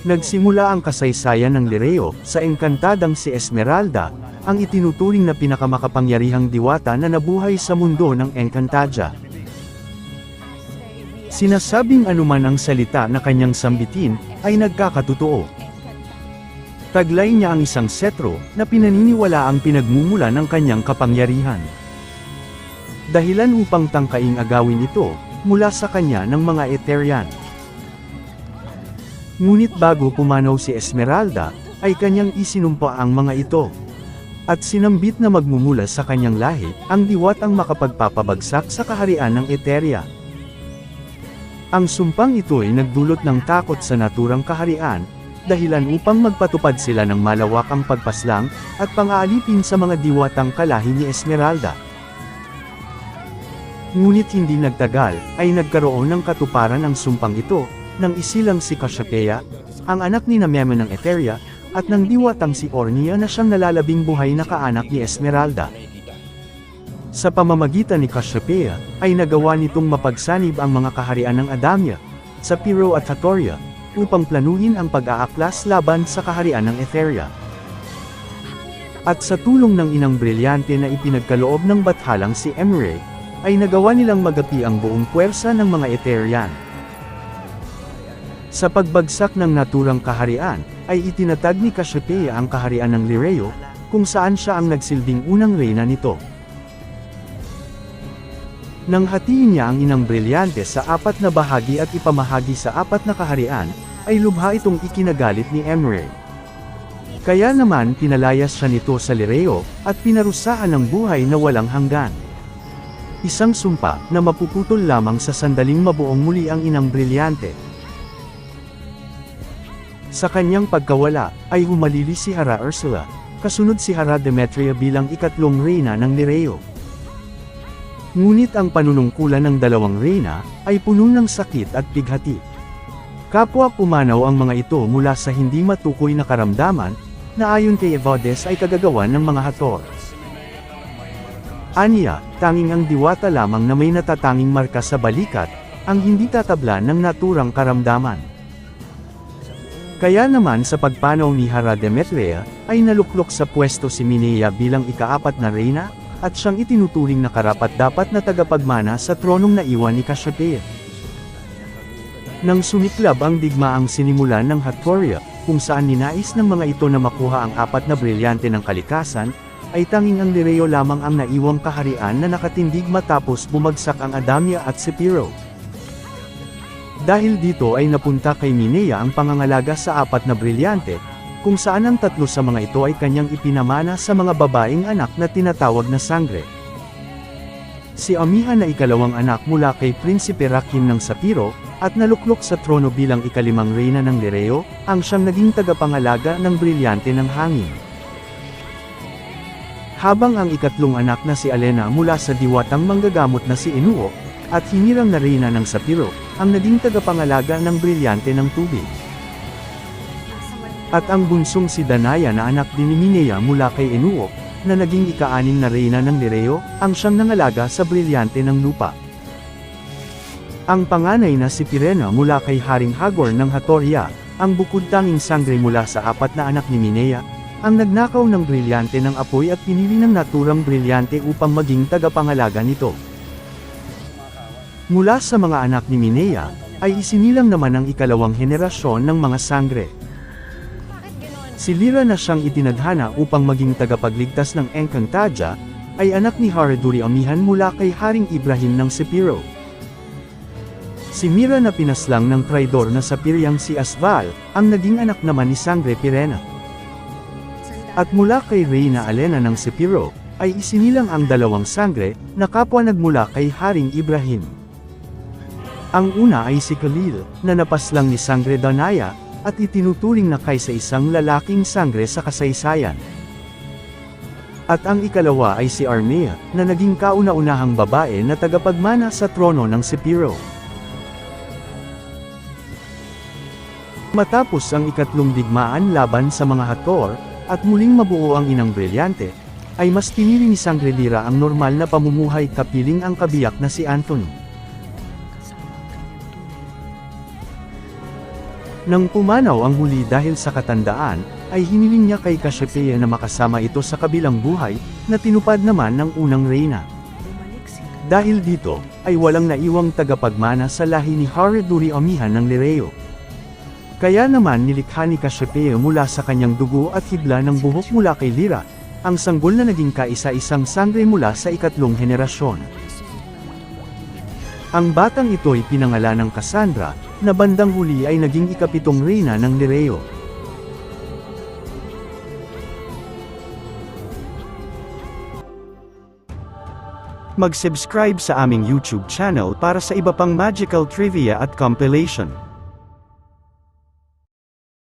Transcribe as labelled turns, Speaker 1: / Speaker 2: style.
Speaker 1: Nagsimula ang kasaysayan ng Lireo sa engkantadang si Esmeralda, ang itinuturing na pinakamakapangyarihang diwata na nabuhay sa mundo ng Encantadia. Sinasabing anuman ang salita na kanyang sambitin, ay nagkakatotoo. Taglay niya ang isang setro, na pinaniniwala ang pinagmumula ng kanyang kapangyarihan. Dahilan upang tangkaing agawin ito, mula sa kanya ng mga Eterian. Ngunit bago pumanaw si Esmeralda, ay kanyang isinumpa ang mga ito. At sinambit na magmumula sa kanyang lahi, ang diwat ang makapagpapabagsak sa kaharian ng Eteria. Ang sumpang ito ay nagdulot ng takot sa naturang kaharian, dahilan upang magpatupad sila ng malawakang pagpaslang, at pang-aalipin sa mga diwatang kalahi ni Esmeralda. Ngunit hindi nagtagal, ay nagkaroon ng katuparan ang sumpang ito, nang isilang si Cassiopeia, ang anak ni Nameme ng Eteria, at ng diwatang si Ornia na siyang nalalabing buhay na kaanak ni Esmeralda. Sa pamamagitan ni Cassiopeia, ay nagawa nitong mapagsanib ang mga kaharian ng Adamia, sa Piro at Hatoria, upang planuhin ang pag-aaklas laban sa kaharian ng Etheria. At sa tulong ng inang brilyante na ipinagkaloob ng bathalang si Emre, ay nagawa nilang magapi ang buong puwersa ng mga Etherian. Sa pagbagsak ng naturang kaharian, ay itinatag ni Cassiopeia ang kaharian ng Lireo, kung saan siya ang nagsilbing unang reyna nito. Nang hatiin niya ang inang brilyante sa apat na bahagi at ipamahagi sa apat na kaharian, ay lubha itong ikinagalit ni Emre. Kaya naman pinalayas siya nito sa Lireo, at pinarusaan ng buhay na walang hanggan. Isang sumpa na mapuputol lamang sa sandaling mabuong muli ang inang brilyante. Sa kanyang pagkawala, ay humalili si Hara Ursula, kasunod si Hara Demetria bilang ikatlong reyna ng Lireo. Ngunit ang panunungkulan ng dalawang reyna, ay puno ng sakit at bighati. Kapwa pumanaw ang mga ito mula sa hindi matukoy na karamdaman, na ayon kay Evodes ay kagagawan ng mga hator. Aniya, tanging ang diwata lamang na may natatanging marka sa balikat, ang hindi tatabla ng naturang karamdaman. Kaya naman sa pagpanaw ni Hara Demetria, ay naluklok sa pwesto si Minea bilang ikaapat na reyna, at siyang itinuturing na karapat-dapat na tagapagmana sa tronong naiwan ni Cassiopeia. Nang sumiklab ang digmaang sinimulan ng Hattoria, kung saan ninais ng mga ito na makuha ang apat na brilyante ng kalikasan, ay tanging ang Lireo lamang ang naiwang kaharian na nakatindig matapos bumagsak ang Adamia at Sepiro. Dahil dito ay napunta kay Minea ang pangangalaga sa apat na brilyante, kung saan ang tatlo sa mga ito ay kanyang ipinamana sa mga babaeng anak na tinatawag na sangre. Si Amiha na ikalawang anak mula kay Prinsipe Rakim ng Sapiro, at naluklok sa trono bilang ikalimang reyna ng Lireo, ang siyang naging tagapangalaga ng brilyante ng hangin. Habang ang ikatlong anak na si Alena mula sa diwatang manggagamot na si Inuo, at hinirang na reyna ng Sapiro, ang naging tagapangalaga ng brilyante ng tubig. At ang bunsong si Danaya na anak din ni Minea mula kay Inuo, na naging ika-anim na reyna ng Lireo, ang siyang nangalaga sa brilyante ng lupa. Ang panganay na si Pirena mula kay Haring Hagor ng Hatoria, ang bukod tanging sangre mula sa apat na anak ni Minea, ang nagnakaw ng brilyante ng apoy at pinili ng naturang brilyante upang maging tagapangalaga nito. Mula sa mga anak ni Minea, ay isinilang naman ang ikalawang henerasyon ng mga sangre. Si Lira na siyang itinadhana upang maging tagapagligtas ng Encantadia, ay anak ni Haraduri Amihan mula kay Haring Ibrahim ng Sepiro. Si Mira na pinaslang ng traidor na Sapiryang si Asval, ang naging anak naman ni Sangre Pirena. At mula kay Reyna Alena ng Sepiro, ay isinilang ang dalawang sangre, na kapwa nagmula kay Haring Ibrahim. Ang una ay si Khalil, na napaslang ni Sangre Danaya, at itinuturing na kaysa isang lalaking sangre sa kasaysayan. At ang ikalawa ay si Armea, na naging kauna-unahang babae na tagapagmana sa trono ng Sepiro. Matapos ang ikatlong digmaan laban sa mga Hator, at muling mabuo ang inang brilyante, ay mas pinili ni Sangrelira ang normal na pamumuhay kapiling ang kabiyak na si Anthony. Nang pumanaw ang huli dahil sa katandaan, ay hiniling niya kay Cassiopeia na makasama ito sa kabilang buhay, na tinupad naman ng unang reyna. Dahil dito, ay walang naiwang tagapagmana sa lahi ni Hariduri Amihan ng Lireo. Kaya naman nilikha ni Cassiopeia mula sa kanyang dugo at hibla ng buhok mula kay Lira, ang sanggol na naging kaisa-isang sangre mula sa ikatlong henerasyon. Ang batang ito ay pinangalan ng Cassandra, na bandang huli ay naging ikapitong reyna ng Lireo. Mag-subscribe sa aming YouTube channel para sa iba pang magical trivia at compilation.